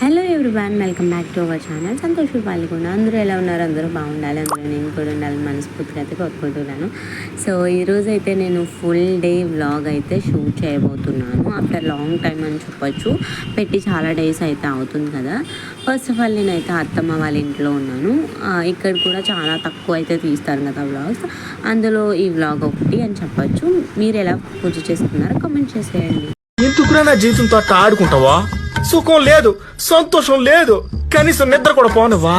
Hello everyone welcome back to our channel. Santosh Palgonda అందరూ ఎలా ఉన్నారు? అందరూ బాగుండాలి. అందరూ నేను కూడా ఉండాలి మనస్ఫూర్తిగా అయితే కోరుకుంటున్నాను. సో ఈరోజు అయితే నేను ఫుల్ డే వ్లాగ్ అయితే షూట్ చేయబోతున్నాను. ఆఫ్టర్ లాంగ్ టైం అని చెప్పొచ్చు. పెట్టి చాలా డేస్ అయితే అవుతుంది కదా. ఫస్ట్ ఆఫ్ ఆల్ నేనైతే అత్తమ్మ వాళ్ళ ఇంట్లో ఉన్నాను. ఇక్కడ కూడా చాలా తక్కువ అయితే తీస్తారు కదా వ్లాగ్స్ అందులో ఈ వ్లాగ్ ఒకటి అని చెప్పొచ్చు. మీరు ఎలా పూజ చేసుకున్నారో కామెంట్ చేసేయండి. ఎందుకు నా జీవితంతో ఆడుకుంటావా? సుఖం లేదు సంతోషం లేదు కనీసం నిద్ర కూడా పోనివా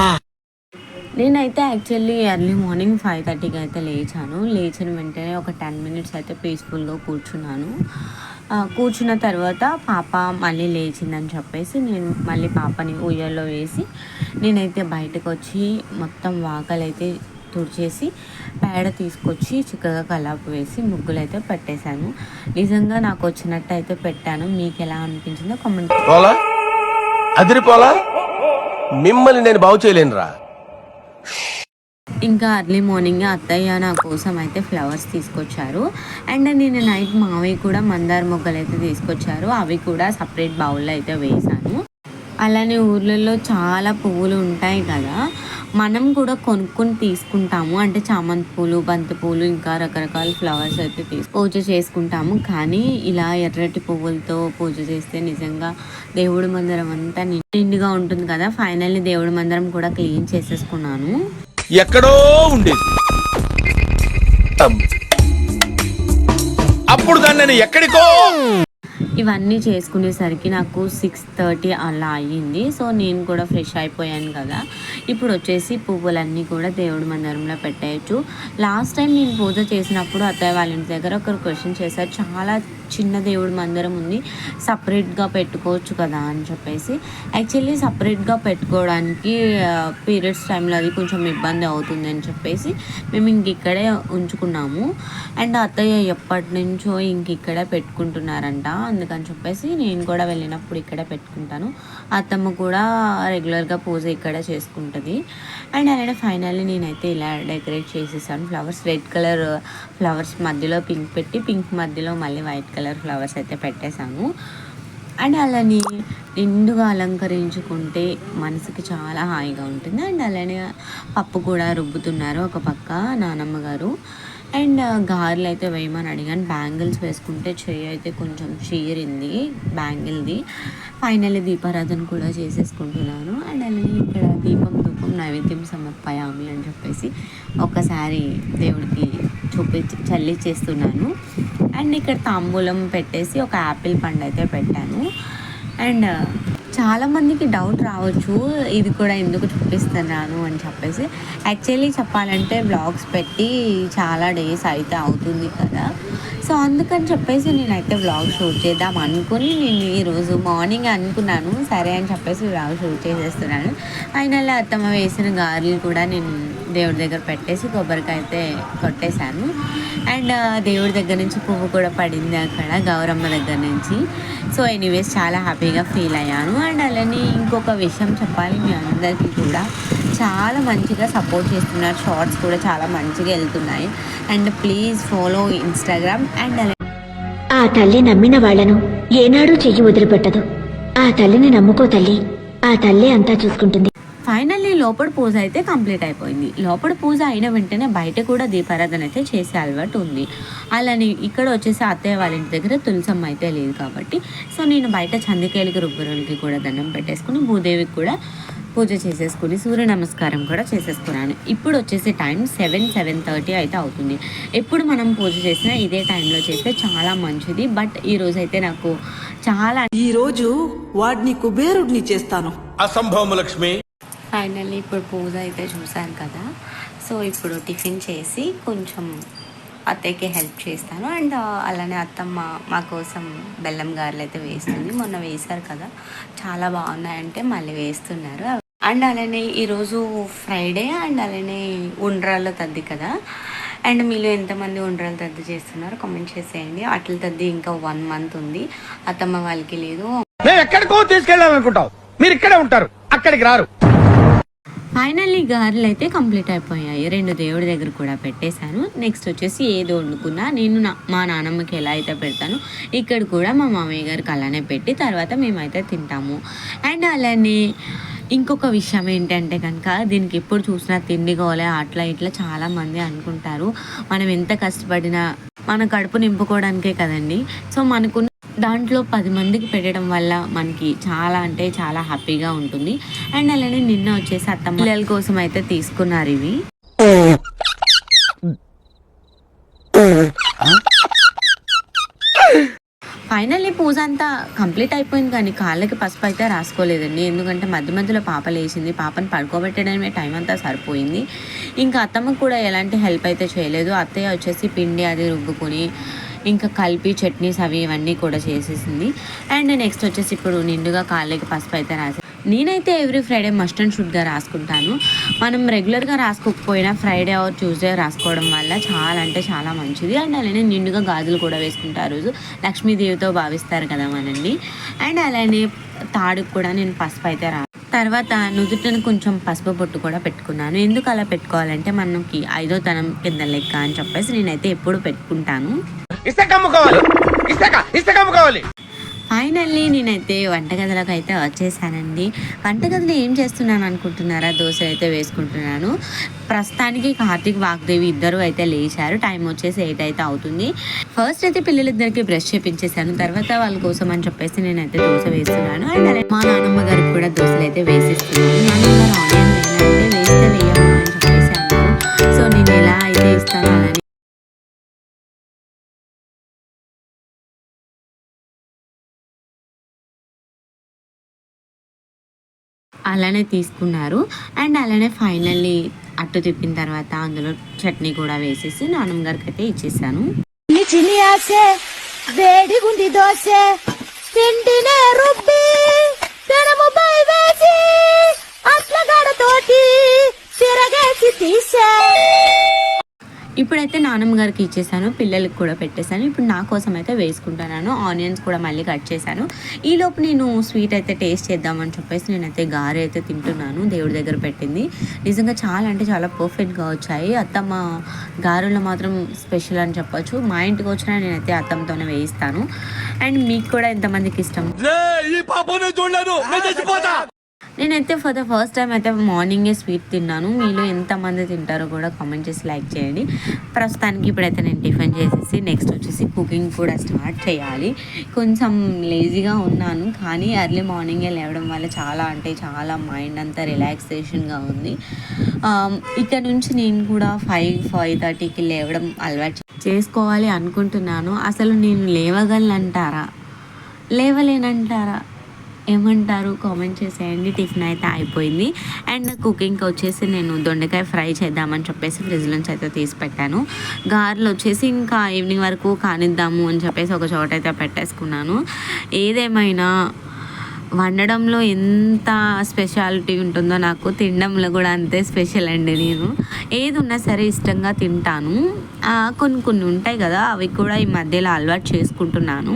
నేనైతే యాక్చువల్లీ ఎర్లీ మార్నింగ్ ఫైవ్ థర్టీకి అయితే లేచాను. లేచిన వెంటనే ఒక టెన్ మినిట్స్ అయితే పీస్ఫుల్గా కూర్చున్నాను. కూర్చున్న తర్వాత పాప మళ్ళీ లేచిందని చెప్పేసి నేను మళ్ళీ పాపని ఉయ్యల్లో వేసి నేనైతే బయటకు వచ్చి మొత్తం వాకలైతే తుడిచేసి పేడ తీసుకొచ్చి చిక్కగా కలాపు వేసి ముగ్గులు అయితే పెట్టేశాను. నిజంగా నాకు వచ్చినట్టు అయితే పెట్టాను. మీకు ఎలా అనిపించిందో కామెంట్ పోలా? అదిరిపోలా? మిమ్మల్ని నేను బాగు చేయలేనురా. ఇంకా అర్లీ మార్నింగ్ అత్తయ్య నా కోసం అయితే ఫ్లవర్స్ తీసుకొచ్చారు. అండ్ నేను నైట్ మావి కూడా మందార మొగ్గలు అయితే తీసుకొచ్చారు. అవి కూడా సపరేట్ బౌల్లో అయితే వేసాను అలానే ఊర్లలో చాలా పువ్వులు ఉంటాయి కదా. మనం కూడా కొనుక్కొని తీసుకుంటాము. అంటే చామంతి పూలు బంతి పూలు ఇంకా రకరకాల ఫ్లవర్స్ అయితే తీసు పూజ చేసుకుంటాము. కానీ ఇలా ఎర్రటి పువ్వులతో పూజ చేస్తే నిజంగా దేవుడి మందిరం అంతా నిండుగా ఉంటుంది కదా. ఫైనల్లీ దేవుడి మందిరం కూడా క్లీన్ చేసేసుకున్నాను. ఎక్కడో ఉండేది. అప్పుడు దాన్ని నేను ఎక్కడికో ఇవన్నీ చేసుకునేసరికి నాకు సిక్స్ థర్టీ అలా అయ్యింది. సో నేను కూడా ఫ్రెష్ అయిపోయాను కదా. ఇప్పుడు వచ్చేసి పువ్వులన్నీ కూడా దేవుడి మందిరంలో పెట్టేయచ్చు. లాస్ట్ టైం నేను పూజ చేసినప్పుడు అత్తయ్య వాళ్ళ ఇంటి దగ్గర ఒకరు క్వశ్చన్ చేశారు. చాలా చిన్న దేవుడి మందిరం ఉంది. సపరేట్గా పెట్టుకోవచ్చు కదా అని చెప్పేసి. యాక్చువల్లీ సపరేట్గా పెట్టుకోవడానికి పీరియడ్స్ టైంలో అది కొంచెం ఇబ్బంది అవుతుంది అని చెప్పేసి మేము ఇంక ఇక్కడే ఉంచుకున్నాము. అండ్ అత్తయ్య ఎప్పటి నుంచో ఇంక ఇక్కడే పెట్టుకుంటున్నారంట. అందుకని చెప్పేసి నేను కూడా వెళ్ళినప్పుడు ఇక్కడే పెట్టుకుంటాను. అత్తమ్మ కూడా రెగ్యులర్గా పూజ ఇక్కడే చేసుకుంటుంది. అండ్ అలానే ఫైనల్లీ నేనైతే ఇలా డెకరేట్ చేసేసాను. ఫ్లవర్స్ రెడ్ కలర్ ఫ్లవర్స్ మధ్యలో పింక్ పెట్టి పింక్ మధ్యలో మళ్ళీ వైట్ కలర్ ఫ్లవర్స్ అయితే పెట్టేశాను. అండ్ అలానే నిండుగా అలంకరించుకుంటే మనసుకి చాలా హాయిగా ఉంటుంది. అండ్ అలానే పప్పు కూడా రుబ్బుతున్నారు ఒక పక్క నానమ్మ గారు. అండ్ గారెలు అయితే వేయమని అడిగాను. బ్యాంగిల్స్ వేసుకుంటే చెయ్యి అయితే కొంచెం చీరింది బ్యాంగిల్ది. ఫైనల్లీ దీపారాధన కూడా చేసేసుకుంటున్నాను. అండ్ అలానే ఇక్కడ దీపం ధూపం నైవేద్యం సమర్పయామి అని చెప్పేసి ఒకసారి దేవుడికి చూపించి చల్లి చేస్తున్నాను. అండ్ ఇక్కడ తాంబూలం పెట్టేసి ఒక యాపిల్ పండు అయితే పెట్టాను. అండ్ చాలామందికి డౌట్ రావచ్చు ఇది కూడా ఎందుకు చూపిస్తున్నాను అని చెప్పేసి. యాక్చువల్లీ చెప్పాలంటే బ్లాగ్స్ పెట్టి చాలా డేస్ అయితే అవుతుంది కదా. సో అందుకని చెప్పేసి నేనైతే బ్లాగ్ షూట్ చేద్దాం అనుకుని నేను ఈరోజు మార్నింగ్ అనుకున్నాను. సరే అని చెప్పేసి వ్లాగ్ షూట్ చేసేస్తున్నాను. ఫైనల్ అత్తమ్మ వేసిన గారెలు కూడా నేను దేవుడి దగ్గర పెట్టేసి కొబ్బరికాయ అయితే కొట్టేశాను. అండ్ దేవుడి దగ్గర నుంచి పువ్వు కూడా పడింది అక్కడ గౌరమ్మ దగ్గర నుంచి. సో ఎనీవేస్ చాలా హ్యాపీగా ఫీల్ అయ్యాను. అండ్ అలానే ఇంకొక విషయం చెప్పాలి మీ అందరికీ కూడా. చాలా మంచిగా సపోర్ట్ చేస్తున్నారు. షార్ట్స్ కూడా చాలా మంచిగా వెళ్తున్నాయి. And please follow Instagram and ఆ తల్లి నమ్మిన వాళ్ళను ఏనాడూ చెయ్యి వదిలిపెట్టదు. ఆ తల్లిని నమ్ముకో తల్లి. ఆ తల్లి అంతా చూసుకుంటుంది. లోపల పూజ అయితే కంప్లీట్ అయిపోయింది. లోపల పూజ అయిన వెంటనే బయట కూడా దీపారాధన అయితే చేసే అలవాటు ఉంది. అలానే ఇక్కడ వచ్చేసి అత్తయ్య వాళ్ళ ఇంటి దగ్గర తులసమ్మ అయితే లేదు కాబట్టి సో నేను బయట చందికేలికి రుబ్బురులకి కూడా దండం పెట్టేసుకుని భూదేవికి కూడా పూజ చేసేసుకుని సూర్య నమస్కారం కూడా చేసేసుకున్నాను. ఇప్పుడు వచ్చేసి టైం సెవెన్ సెవెన్ థర్టీ అయితే అవుతుంది. ఎప్పుడు మనం పూజ చేసినా ఇదే టైంలో చేస్తే చాలా మంచిది. బట్ ఈ రోజు అయితే నాకు చాలా ఈ రోజు వాడిని కుబేరుడిని చేస్తాను. అసంభవము లక్ష్మి. ఫైనల్లీ ఇప్పుడు పూజ అయితే చూశాను కదా. సో ఇప్పుడు టిఫిన్ చేసి కొంచెం అత్తయ్యకి హెల్ప్ చేస్తాను. అండ్ అలానే అత్తమ్మ మా కోసం బెల్లం గారెలు అయితే వేస్తుంది. మొన్న వేశారు కదా. చాలా బాగున్నాయంటే మళ్ళీ వేస్తున్నారు. అండ్ అలానే ఈరోజు ఫ్రైడే. అండ్ అలానే ఉండ్రాళ్ళ తద్ది కదా. అండ్ మీలో ఎంతమంది ఉండ్రాలు తద్ది చేస్తున్నారు కామెంట్ చేసేయండి. అట్ల తద్ది ఇంకా వన్ మంత్ ఉంది. అత్తమ్మ వాళ్ళకి లేదు. ఎక్కడికో తీసుకెళ్ళాలనుకుంటావు మీరు ఇక్కడే ఉంటారు. అక్కడికి రారు. ఫైనల్లీ గారెలు అయితే కంప్లీట్ అయిపోయాయి. రెండు దేవుడి దగ్గర కూడా పెట్టేశాను. నెక్స్ట్ వచ్చేసి ఏది వండుకున్నా. నేను నా మా నాన్నమ్మకి ఎలా అయితే పెడతానో ఇక్కడ కూడా మా మామయ్య గారికి అలానే పెట్టి తర్వాత మేమైతే తింటాము. అండ్ అలానే ఇంకొక విషయం ఏంటంటే కనుక దీనికి ఎప్పుడు చూసినా తిండి కోలే అట్లా ఇట్లా చాలా మంది అనుకుంటారు. మనం ఎంత కష్టపడినా మన కడుపు నింపుకోవడానికే కదండి. సో మనకు దాంట్లో పది మందికి పెట్టడం వల్ల మనకి చాలా అంటే చాలా హ్యాపీగా ఉంటుంది. అండ్ అలానే నిన్న వచ్చేసి అత్తమ్మ పిల్లల కోసం అయితే తీసుకున్నారు ఇవి. ఫైనల్లీ పూజ అంతా కంప్లీట్ అయిపోయింది కానీ కాళ్ళకి పసుపు అయితే రాసుకోలేదండి. ఎందుకంటే మధ్య మధ్యలో పాప లేచింది. పాపను పడుకోబెట్టడమే టైం అంతా సరిపోయింది. ఇంకా అత్తమ్మకు కూడా ఎలాంటి హెల్ప్ అయితే చేయలేదు. అత్తయ్య వచ్చేసి పిండి అది రుబ్బుకొని ఇంకా కలిపి చట్నీస్ అవి ఇవన్నీ కూడా చేసేసింది. అండ్ నెక్స్ట్ వచ్చేసి ఇప్పుడు నిండుగా కాళ్ళకి పసుపు అయితే రాసి నేనైతే ఎవ్రీ ఫ్రైడే మస్ట్ అండ్ షుడ్గా రాసుకుంటాను. మనం రెగ్యులర్గా రాసుకోకపోయినా ఫ్రైడే ఆర్ ట్యూస్డే రాసుకోవడం వల్ల చాలా అంటే చాలా మంచిది. అండ్ అలానే నిండుగా గాజులు కూడా వేసుకుంటారు రోజు. లక్ష్మీదేవితో భావిస్తారు కదా మనండి. అండ్ అలానే తాడుకు కూడా నేను పసుపు అయితే రా తర్వాత నుదుటిని కొంచెం పసుపు బొట్టు కూడా పెట్టుకున్నాను. ఎందుకు అలా పెట్టుకోవాలంటే మనకి ఐదో తనం కింద లెక్క అని చెప్పేసి నేనైతే ఎప్పుడు పెట్టుకుంటాను. ఇసుక అమ్ముకోవాలి ఇసుక ఇసుక అమ్ముకోవాలి ఫైనల్లీ నేనైతే వంటగదిలోకి అయితే వచ్చేసానండి. వంటగదిలో ఏం చేస్తున్నాను అనుకుంటున్నారా? దోశ అయితే వేసుకుంటున్నాను. ప్రస్తుతానికి కార్తీక్ వాగ్దేవి ఇద్దరు అయితే లేచారు. టైం వచ్చేసి ఎయిట్ అయితే అవుతుంది. ఫస్ట్ అయితే పిల్లలిద్దరికి బ్రష్ చేపించేసాను తర్వాత వాళ్ళ కోసం అని చెప్పేసి నేనైతే దోశ వేస్తున్నాను. అండ్ అలాగే మా నాన్నమ్మ గారికి కూడా దోశలు అయితే వేసిస్తున్నాను. నాన్నమ్మ గారు ఆనియన్ వేస్తే వేయాలి అలానే తీసుకున్నారు. అండ్ అలానే ఫైనల్లీ అట్టు తిప్పిన తర్వాత అందులో చట్నీ కూడా వేసేసి నాన్నమ్మ గారికి అయితే ఇచ్చేసాను చిన్ని చిన్ని వేడిగుంది దోశ తిండినే రుబ్బి పెనము పై వేసి అట్ల తిరగేసి తీసే. ఇప్పుడైతే నానమ్మ గారికి ఇచ్చేసాను పిల్లలకి కూడా పెట్టేశాను. ఇప్పుడు నా కోసం అయితే వేసుకుంటున్నాను. ఆనియన్స్ కూడా మళ్ళీ కట్ చేశాను. ఈలోపు నేను స్వీట్ అయితే టేస్ట్ చేద్దామని చెప్పేసి నేనైతే గారె అయితే తింటున్నాను. దేవుడి దగ్గర పెట్టింది. నిజంగా చాలా అంటే చాలా పర్ఫెక్ట్గా వచ్చాయి. అత్తమ్మ గారెలో మాత్రం స్పెషల్ అని చెప్పొచ్చు. మా ఇంటికి వచ్చినా నేనైతే అత్తమ్మతోనే వేయిస్తాను. అండ్ మీకు కూడా ఎంతమందికి ఇష్టం? నేనైతే ఫర్ ద ఫస్ట్ టైం అయితే మార్నింగే స్వీట్ తిన్నాను. మీలో ఎంతమంది తింటారో కూడా కామెంట్ చేసి లైక్ చేయండి. ప్రస్తుతానికి ఇప్పుడైతే నేను టిఫిన్ చేసేసి నెక్స్ట్ వచ్చేసి కుకింగ్ కూడా స్టార్ట్ చేయాలి. కొంచెం లేజీగా ఉన్నాను కానీ ఎర్లీ మార్నింగే లేవడం వల్ల చాలా అంటే చాలా మైండ్ అంతా రిలాక్సేషన్గా ఉంది. Um, ఇక్కడ నుంచి నేను కూడా ఫైవ్ ఫైవ్ థర్టీకి లేవడం అలవాటు చేసుకోవాలి అనుకుంటున్నాను. అసలు నేను లేవగలనంటారా? లేవలేనంటారా? ఏమంటారు? కామెంట్ చేసేయండి. టిఫిన్ అయితే అయిపోయింది. అండ్ కుకింగ్కి వచ్చేసి నేను దొండకాయ ఫ్రై చేద్దామని చెప్పేసి ఫ్రిడ్జ్ నుంచి అయితే తీసి పెట్టాను. గారెలు వచ్చేసి ఇంకా ఈవినింగ్ వరకు కానిద్దాము అని చెప్పేసి ఒక చోట అయితే పెట్టేసుకున్నాను. ఏదేమైనా వండడంలో ఎంత స్పెషాలిటీ ఉంటుందో నాకు తినడంలో కూడా అంతే స్పెషల్ అండి నేను. ఏది ఉన్నా సరే ఇష్టంగా తింటాను. కొన్ని కొన్ని ఉంటాయి కదా అవి కూడా ఈ మధ్యలో అలవాటు చేసుకుంటున్నాను.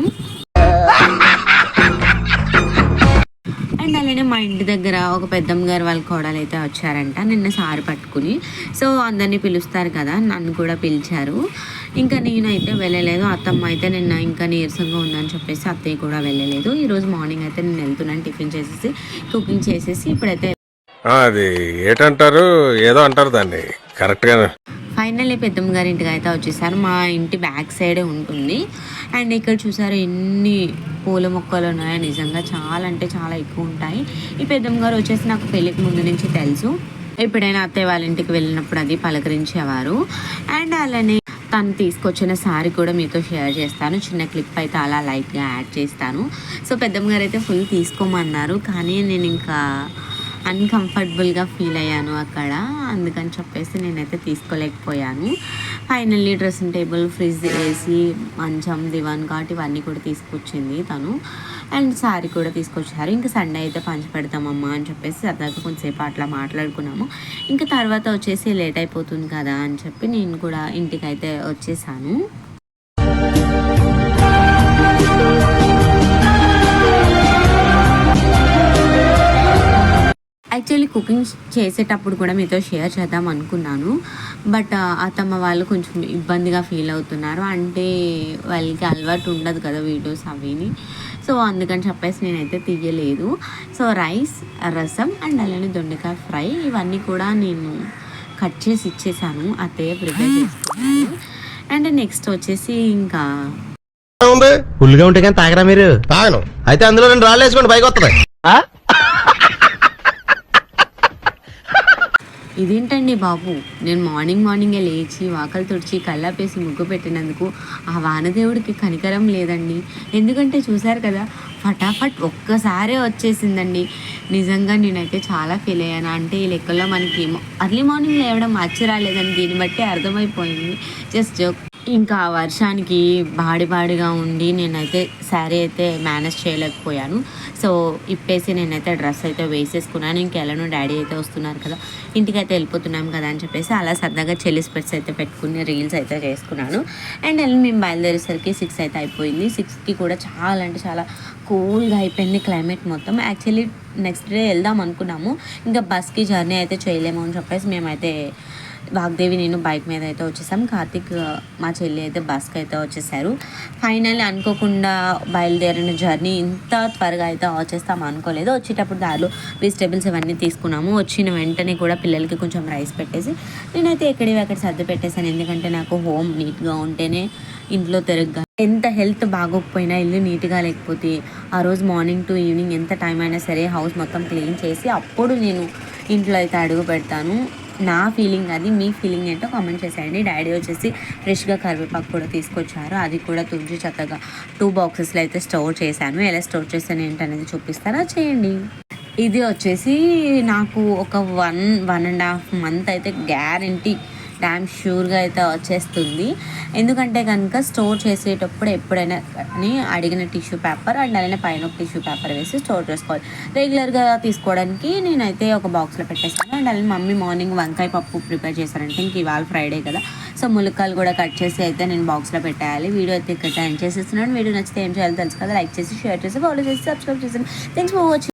అండ్ అలానే మా ఇంటి దగ్గర ఒక పెద్దమ్మ గారు వాళ్ళ కోడలు అయితే వచ్చారంట నిన్న సారి పట్టుకుని. సో అందరినీ పిలుస్తారు కదా నన్ను కూడా పిలిచారు. ఇంకా నేనైతే వెళ్ళలేదు అత్తమ్మ అయితే నిన్న ఇంకా నీరసంగా ఉందని చెప్పేసి అత్తయ్య కూడా వెళ్ళలేదు. ఈరోజు మార్నింగ్ అయితే నేను వెళ్తున్నాను టిఫిన్ చేసేసి కుకింగ్ చేసేసి ఇప్పుడైతే అది ఏటంటారు ఏదో అంటారు దాన్ని. కరెక్ట్గా ఫైనల్లీ పెద్దమ్మ గారి ఇంటికి అయితే వచ్చేసారు. మా ఇంటి బ్యాక్ సైడే ఉంటుంది. అండ్ ఇక్కడ చూసారు ఎన్ని పూల మొక్కలు ఉన్నాయో నిజంగా చాలా అంటే చాలా ఎక్కువ ఉంటాయి. ఈ పెద్దమ్మ గారు వచ్చేసి నాకు పెళ్ళికి ముందు నుంచి తెలుసు. ఎప్పుడైనా అత్తయ్య వాళ్ళ ఇంటికి వెళ్ళినప్పుడు అది పలకరించేవారు. అండ్ అలానే తను తీసుకొచ్చిన సారీ కూడా మీతో షేర్ చేస్తాను. చిన్న క్లిప్ అయితే అలా లైట్గా యాడ్ చేస్తాను. సో పెద్దమ్మ గారు అయితే ఫుల్ తీసుకోమన్నారు. కానీ నేను ఇంకా అన్కంఫర్టబుల్గా ఫీల్ అయ్యాను అక్కడ. అందుకని చెప్పేసి నేనైతే తీసుకోలేకపోయాను. Finally dressing table fridge AC మంచం దివాన్ కాట్ ఇవన్నీ కూడా తీసుకొచ్చింది తను. అండ్ సారీ కూడా తీసుకొచ్చారు. ఇంకా సండే అయితే పంచి పెడతామమ్మా అని చెప్పేసి సరదాగా కొంతసేపు అట్లా మాట్లాడుకున్నాము. ఇంకా తర్వాత వచ్చేసి లేట్ అయిపోతుంది కదా అని చెప్పి నేను కూడా ఇంటికి అయితే వచ్చేసాను. యాక్చువల్లీ కుకింగ్ చేసేటప్పుడు కూడా మీతో షేర్ చేద్దాం అనుకున్నాను. బట్ అత్తమ్మ వాళ్ళు కొంచెం ఇబ్బందిగా ఫీల్ అవుతున్నారు. అంటే వాళ్ళకి అలవాటు ఉండదు కదా వీడియోస్ అవిని. సో అందుకని చెప్పేసి నేనైతే తీయలేదు. సో రైస్ రసం అండ్ అలానే దొండకాయ ఫ్రై ఇవన్నీ కూడా నేను కట్ చేసి ఇచ్చేసాను. అత్తయ్య ప్రిపేర్ చేసుకున్నాను అండ్ నెక్స్ట్ వచ్చేసి ఇంకా ఉంది? ఫుల్గా ఉంటే కానీ తాగరా మీరు? తాగను. అయితే అందులో రెండు రాళ్ళు వేసుకోండి పైకి వస్తుంది. ఇదేంటండి బాబు? నేను మార్నింగ్ మార్నింగే లేచి వాకలు తుడిచి కల్లాపేసి ముగ్గు పెట్టినందుకు ఆ వానదేవుడికి కనికరం లేదండి. ఎందుకంటే చూశారు కదా ఫటాఫట్ ఒక్కసారే వచ్చేసిందండి. నిజంగా నేనైతే చాలా ఫీల్ అయ్యాను. అంటే ఈ లెక్కల్లో మనకి అర్లీ మార్నింగ్ లేవడం ఆశ్చర్య రాలేదని దీన్ని బట్టి అర్థమైపోయింది. Just joke. ఇంకా వర్షానికి బాడి బాడిగా ఉండి నేనైతే శారీ అయితే మేనేజ్ చేయలేకపోయాను. సో ఇప్పేసి నేనైతే డ్రెస్ అయితే వేసేసుకున్నాను. ఇంకెళ్ళను డాడీ అయితే వస్తున్నారు కదా ఇంటికైతే వెళ్ళిపోతున్నాం కదా అని చెప్పేసి అలా సరదాగా చెల్లి స్పెట్స్ అయితే పెట్టుకుని రీల్స్ అయితే చేసుకున్నాను. అండ్ వెళ్ళి మేము బయలుదేరేసరికి సిక్స్ అయితే అయిపోయింది. సిక్స్కి కూడా చాలా అంటే చాలా కూల్గా అయిపోయింది క్లైమేట్ మొత్తం. యాక్చువల్లీ నెక్స్ట్ డే వెళ్దాం అనుకున్నాము. ఇంకా బస్కి జర్నీ అయితే చేయలేము అని చెప్పేసి మేమైతే వాగ్దేవి నేను బైక్ మీద అయితే వచ్చేసాం. కార్తిక్ మా చెల్లి అయితే బస్కి అయితే వచ్చేసారు. ఫైనల్ అనుకోకుండా బయలుదేరిన జర్నీ ఇంత త్వరగా అయితే వచ్చేస్తాం అనుకోలేదు. వచ్చేటప్పుడు దారిలో వెజిటేబుల్స్ ఇవన్నీ తీసుకున్నాము. వచ్చిన వెంటనే కూడా పిల్లలకి కొంచెం రైస్ పెట్టేసి నేనైతే ఎక్కడివి అక్కడ సర్ది పెట్టేశాను. ఎందుకంటే నాకు హోమ్ నీట్గా ఉంటేనే ఇంట్లో తిరగగా ఎంత హెల్త్ బాగోకపోయినా ఇల్లు నీట్గా లేకపోతే ఆ రోజు మార్నింగ్ టు ఈవినింగ్ ఎంత టైం అయినా సరే హౌస్ మొత్తం క్లీన్ చేసి అప్పుడు నేను ఇంట్లో అయితే అడుగు పెడతాను. నా ఫీలింగ్ అది మీ ఫీలింగ్ ఏంటో కామెంట్ చేసేయండి. డాడీ వచ్చేసి ఫ్రెష్గా కరివేపాకు కూడా తీసుకొచ్చారు. అది కూడా తుంచి చక్కగా టూ బాక్సెస్లో అయితే స్టోర్ చేశాను. ఎలా స్టోర్ చేశాను ఏంటనేది చూపిస్తారా? చేయండి. ఇది వచ్చేసి నాకు ఒక one one and half month అయితే గ్యారంటీ డ్యామ్ షూర్గా అయితే వచ్చేస్తుంది. ఎందుకంటే కనుక స్టోర్ చేసేటప్పుడు ఎప్పుడైనా కానీ అడిగిన టిష్యూ పేపర్ అండ్ అలానే పైన ఒక టిష్యూ పేపర్ వేసి స్టోర్ చేసుకోవాలి. రెగ్యులర్గా తీసుకోవడానికి నేనైతే ఒక బాక్స్లో పెట్టేస్తాను అండ్ అలానే మమ్మీ మార్నింగ్ వంకాయ పప్పు ప్రిపేర్ చేశారంటే ఇంక ఇవాళ ఫ్రైడే కదా. సో ములక్కాలు కూడా కట్ చేసి అయితే నేను బాక్స్లో పెట్టేయాలి. వీడియో అయితే ఇక్కడ టైం చేసేస్తున్నాను. వీడియో నచ్చితే ఏం చేయాలో తెలుసు కదా. లైక్ చేసి షేర్ చేసి ఫాలో చేసి సబ్స్క్రైబ్ చేసి. Thanks for watching